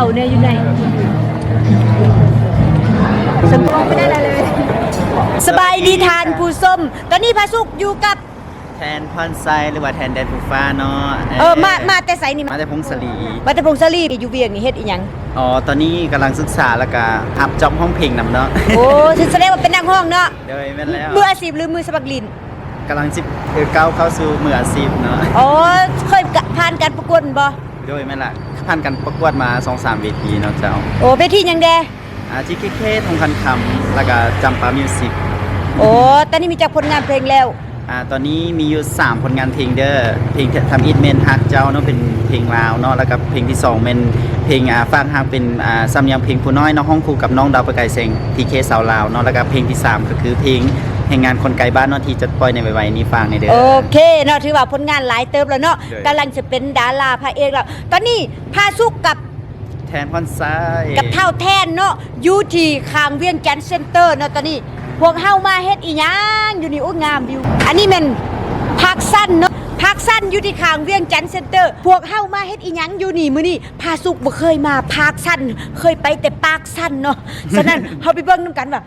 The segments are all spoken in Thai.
เขาเนี่ยอยู่ไหนสมองไม่ได้อะไรเลย สบายดีทานผู้ส้ม ตอนนี้พระสุกอยู่กับ แทนพอนไซหรือว่าแทนแดนฟูฟ้าเนาะเออมามาแต่ไสนี่มาแต่พงศรีมาแต่พงศรีอยู่เวียงนี่เฮ็ดอีหยังอ๋อตอนนี้กำลังศึกษาแล้วก็อัพจ็อบห้องเพลงนำเนาะโอ้แสดงว่าเป็นนักห้องเนาะเดยแม่นแล้วมืออาชีพหรือมือสมัครลินกำลังสิบเออก้าวเข้าสู่มืออาชีพเนาะอ๋อเคยผ่านการประกวดบ่ โดยแม่นละผ่านกันประกวดมา2 3เวทีเนาะเจ้าโอ้เวทีหยังแดอาจิเคเคทองคันคำแล้วก็จำปามิวสิกโอ้ตอนนี้มีจากผลงานเพลงแล้ว อ่าตอนนี้มีอยู่3ผลงานเพลงเด้อเพลงทำอิทเมนฮักเจ้าเนาะเป็นเพลงลาวเนาะแล้วก็เพลงที่สองเป็นเพลงอ่าฟางฮักเป็นอ่าซ้ำยังเพลงผู้น้อยเน้องห้องคู่กับน้องดาวประกายเซงทีเคสาวลาวเนาะแล้วก็เพลงที่สามก็คือเพลง แห่งงานคนไกลบ้านเนาะที่จะปล่อยในไวๆนี้ฟังในเด้อ โอเคเนาะถือว่าผลงานหลายเติบแล้วเนาะใช่กำลังจะเป็นดาราพระเอกแล้ว ตอนนี้พาสุกกับแทนพอนซ้าย กับเท่าแทนเนาะอยู่ที่คางเวียงจันทน์เซ็นเตอร์เนาะตอนนี้พวกเฮามาเฮ็ดอีหยังอยู่นี่โอ้งามวิว อันนี้แมันพักสั้นเนาะพักสั้นอยู่ที่คางเวียงจันทน์เซ็นเตอร์ พวกเฮามาเฮ็ดอีหยังอยู่นี่มื้อนี้พาสุกบ่เคยมาพักสั้น เคยไปแต่ปากสั้นเนาะฉะนั้น เฮาไปเบิ่งนํกันว่า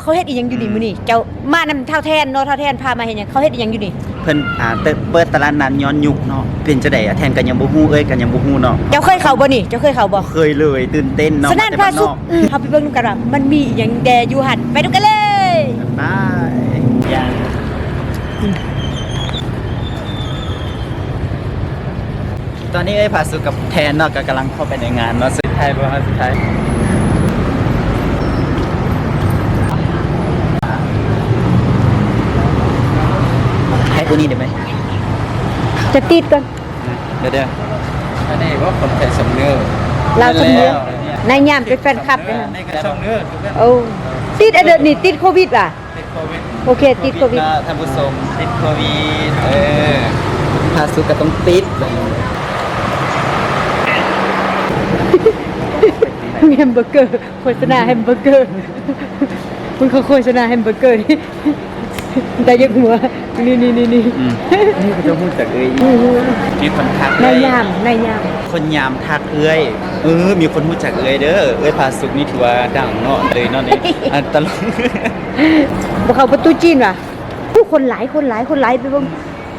เขาเฮ็ดอีหยังอยู่นี่มื้อนี้เจ้ามานำเท่าแทนเนาะเท่าแทนพามาเฮ็ดหยังเขาเฮ็ดอีหยังอยู่นี่ เพิ่นอ่าเติเปิดตลาดนัดย้อนยุคเนาะเป็นจังได๋อะแทนกันยังบ่ฮู้เอ้ยกันยังบ่ฮู้เนาะเจ้าเคยเข้าบ่นี่ เจ้าเคยเข้าบ่เคยเลยตื่นเต้นเนาะฉะนั้นมพาแต่สุกบ้นนอกอืมเฮาไปเบิ่งนํกันว่ามันมีอีหยังแดอยู่หั่นไปดูกันเลยบายยังตอนนี้เอ้ยพาสุกับแทนเนาะก็กำลังเข้าไปในงานเนาะสุดท้ายบ่ฮะสุดท้าย ให้ตัวนี้ได้ไหมจะติดก่อนเดี๋ยวเดี๋ยวอันนี้ว่าคนไทยสำเนื้อเราสำเนียงนายยามเป็นแฟนคลับเลยนะนี่ก็สำเนื้อโอ้ติดอันเดยวนี่ติดโควิดว่ะติดโควิดโอเคติดโควิดท่านผู้ชมติดโควิดเออพาสุก็ต้องติดแฮมเบอร์เกอร์โฆษณาแฮมเบอร์เกอร์คุณเขาโฆษณาแฮมเบอร์เกอร์นี่แต่ยังหัว นี่นี่นี่นี่อืมนี่ก็จะพูดจากเอ้ยมีคนทักนายเอ้ยามนายยามคนยามทักเอ้ยเออมีคนพูดจากเอ้ยเด้อเอ้ยพาสุกนี่ถือว่าดังเนาะเลยเนาะนี่อันตลกบอกเขาประตูจีนว่ะผู้คนหลายคนหลายคนหลายไปเบ่ง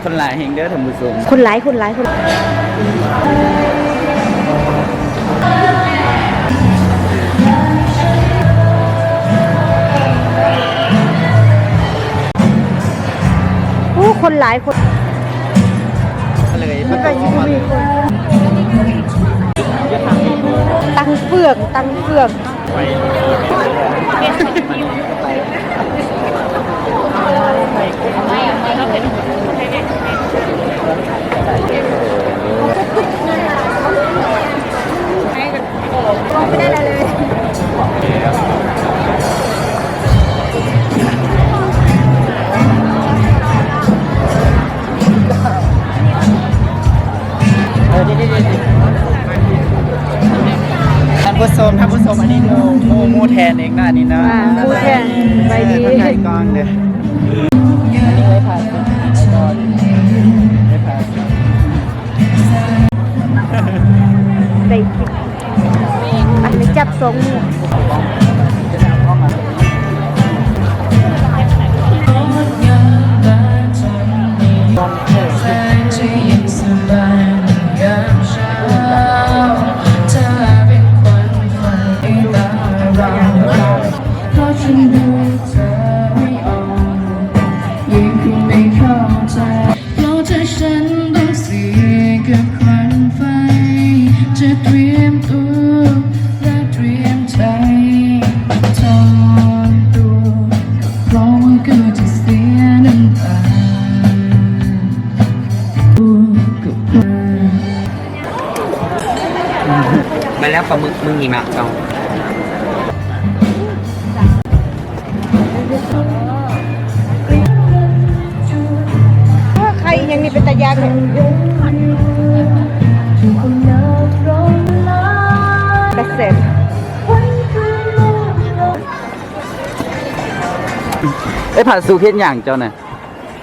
คนหลายแห่งเด้อท่านผู้ชมคนหลายคนหลายคนโอ้ คนหลายคนก็เลยมัมันนก็ก็ยังมีคนตังเฟืองตังเฟืองไป ผู้ชมท่านผู้ชมอันนี้ดูมูมูแทนเองนะอันนี้นะอ่าผู้แทนไปดี เออถ่ายกล้องเด้ออันนี้ไว้ผ่านไว้ก่อนไว้ผ่านได้กินอันนี้จับสองมือ ปลาหมึกมึงกี่มาเอาใครยังมีเป็นตายานเนี่ยแปดเสร็จเอ้ยผ่านสู่เฮ็ดหยังเจ้าน่ะ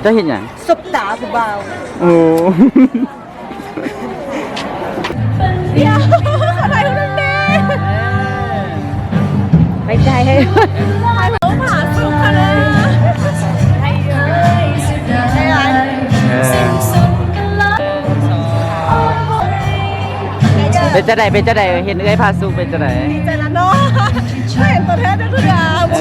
เจ้าเฮ็ดหยังสบตาผู้บ่าว โอ้ เออเป็นจะไดเป็นจะไดเห็นเอ้ยพาสุเป็นจะไดแต่ละเนาะไม่เห็นตัวแท้ได้ทุกอย่างเ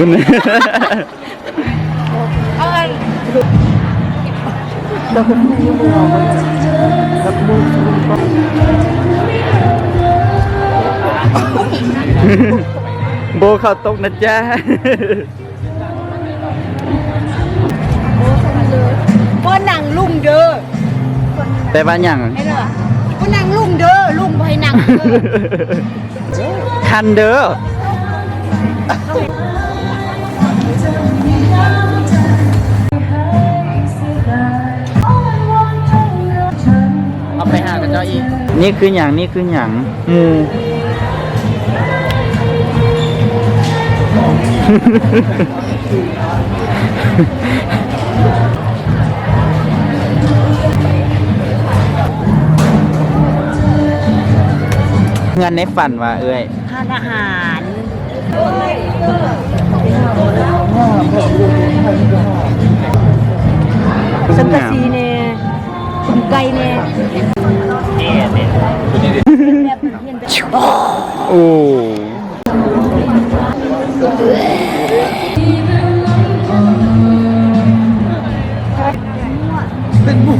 ออโอเคคุณโบเขาตกนะจ๊ะบ่หนังลุงเด้อแต่ว่าอย่างไอ้เด้อบ่หนังลุงเด้อลุงบ่ให้หนังเด้อคันเด้อ นเจ้าอีกนี่คืออย่างนี่คืออย่างหมูเงินในฝันว่าเอ้ยทานอาหาร โอ้เป็นบุ